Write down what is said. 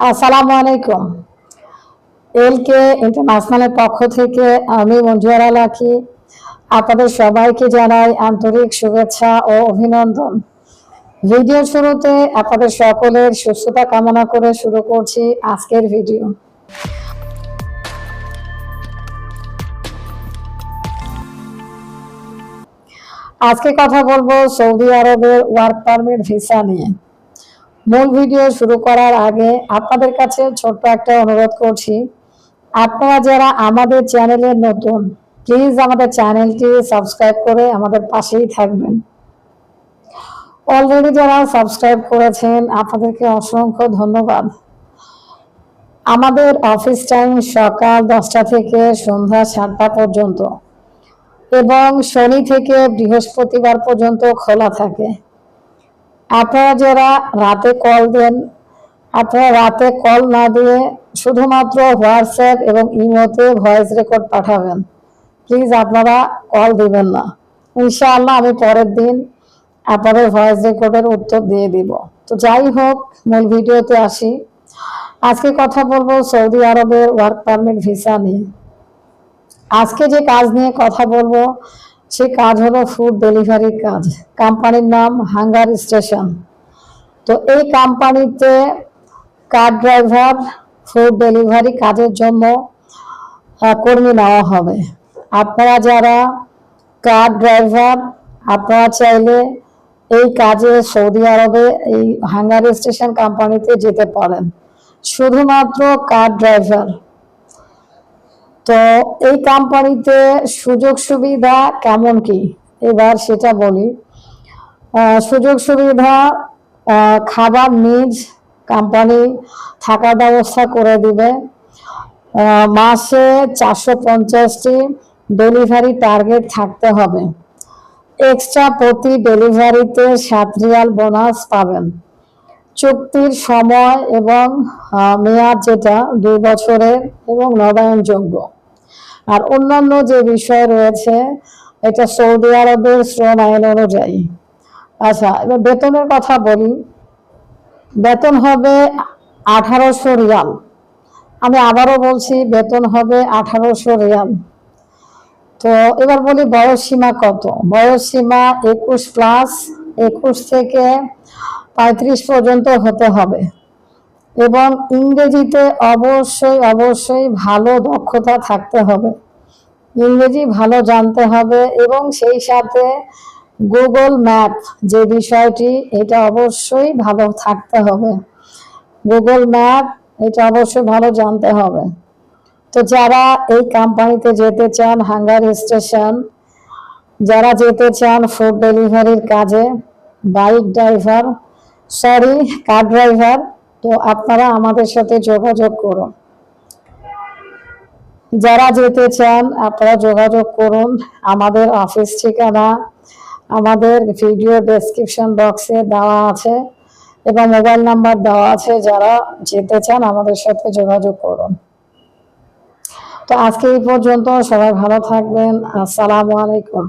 আসসালামু আলাইকুম। এলকে ইন্টারন্যাশনালের পক্ষ থেকে আমি মঞ্জুয়ারা লাখি আপনাদের সবাইকে জানাই আন্তরিক শুভেচ্ছা ও অভিনন্দন। ভিডিও শুরুতে আপনাদের সকলের সুস্থতা কামনা করে শুরু করছি আজকের ভিডিও। আজকে কথা বলব সৌদি আরবের ওয়ার্ক পারমিট ভিসা নিয়ে। মূল ভিডিও শুরু করার আগে আপনাদের কাছে ছোট্ট একটা অনুরোধ করছি। আপনারা যারা আমাদের চ্যানেলের নতুন প্লিজ আমাদের চ্যানেলটি সাবস্ক্রাইব করে আমাদের পাশেই থাকবেন। অলরেডি যারা সাবস্ক্রাইব করেছেন, আপনাদেরকে অসংখ্য ধন্যবাদ। আমাদের অফিস টাইম সকাল দশটা থেকে সন্ধ্যা সাতটা পর্যন্ত এবং শনি থেকে বৃহস্পতিবার পর্যন্ত খোলা থাকে। আপনারা যারা রাতে কল দেন, আপনারা রাতে কল না দিয়ে শুধুমাত্র হোয়াটসঅ্যাপ এবং ইমোতে ভয়েস রেকর্ড পাঠাবেন। প্লিজ আপনারা কল দিবেন না। ইনশাআল্লাহ আমি পরের দিন আপনাদের ভয়েস রেকর্ডের উত্তর দিয়ে দিব। তো যাই হোক, মূল ভিডিওতে আসি। আজকে কথা বলব সৌদি আরবের ওয়ার্ক পারমিট ভিসা নিয়ে। আজকে যে কাজ নিয়ে কথা বলব সে কাজ হলো ফুড ডেলিভারির কাজ। কোম্পানির নাম হাঙ্গার স্টেশন তো এই কোম্পানিতে কার ড্রাইভার ফুড ডেলিভারি কাজের জন্য কর্মী নেওয়া হবে। আপনারা যারা কার ড্রাইভার আপনারা চাইলে এই কাজে সৌদি আরবে এই হাঙ্গার স্টেশন কোম্পানিতে যেতে পারেন। শুধুমাত্র কার ড্রাইভার তো এই কোম্পানিতে সুযোগ সুবিধা কেমন কি? এবার সেটা বলি। সুযোগ সুবিধা খাবার নিজ কোম্পানি থাকার ব্যবস্থা করে দিবে। মাসে চারশো পঞ্চাশটি ডেলিভারি টার্গেট থাকতে হবে। এক্সট্রা প্রতি ডেলিভারিতে সাত রিয়াল বোনাস পাবেন। চুক্তির সময় এবং মেয়াদ যেটা দুই বছরের এবং নবায়নযোগ্য। আর অন্যান্য যে বিষয় রয়েছে, এটা সৌদি আরবের শ্রম আইন অনুযায়ী। আচ্ছা এবার বেতনের কথা বলি। বেতন হবে আঠারোশো রিয়াল। আমি আবারও বলছি, বেতন হবে আঠারোশো রিয়াল। তো এবার বলি বয়স সীমা কত? বয়স সীমা একুশ প্লাস একুশ থেকে পঁয়ত্রিশ পর্যন্ত হতে হবে। এবং ইংরেজিতে অবশ্যই অবশ্যই ভালো দক্ষতা থাকতে হবে। ইংরেজি ভালো জানতে হবে এবং সেই সাথে গুগল ম্যাপ যে বিষয়টি, এটা অবশ্যই ভালো থাকতে হবে। গুগল ম্যাপ এটা অবশ্যই ভালো জানতে হবে। তো যারা এই কোম্পানিতে যেতে চান হাঙ্গার স্টেশন যারা যেতে চান ফুড ডেলিভারির কাজে bike driver sorry car driver তো আপনারা আমাদের সাথে যোগাযোগ করুন। যারা যেতে চান, আপনারা যোগাযোগ করুন। আমাদের অফিস ঠিকানা, আমাদের ভিডিও ডেসক্রিপশন বক্সে দেওয়া আছে এবং মোবাইল নাম্বার দেওয়া আছে। যারা যেতে চান, আমাদের সাথে যোগাযোগ করুন। তো আজকে এই পর্যন্ত সবাই ভালো থাকবেন। আসসালামু আলাইকুম।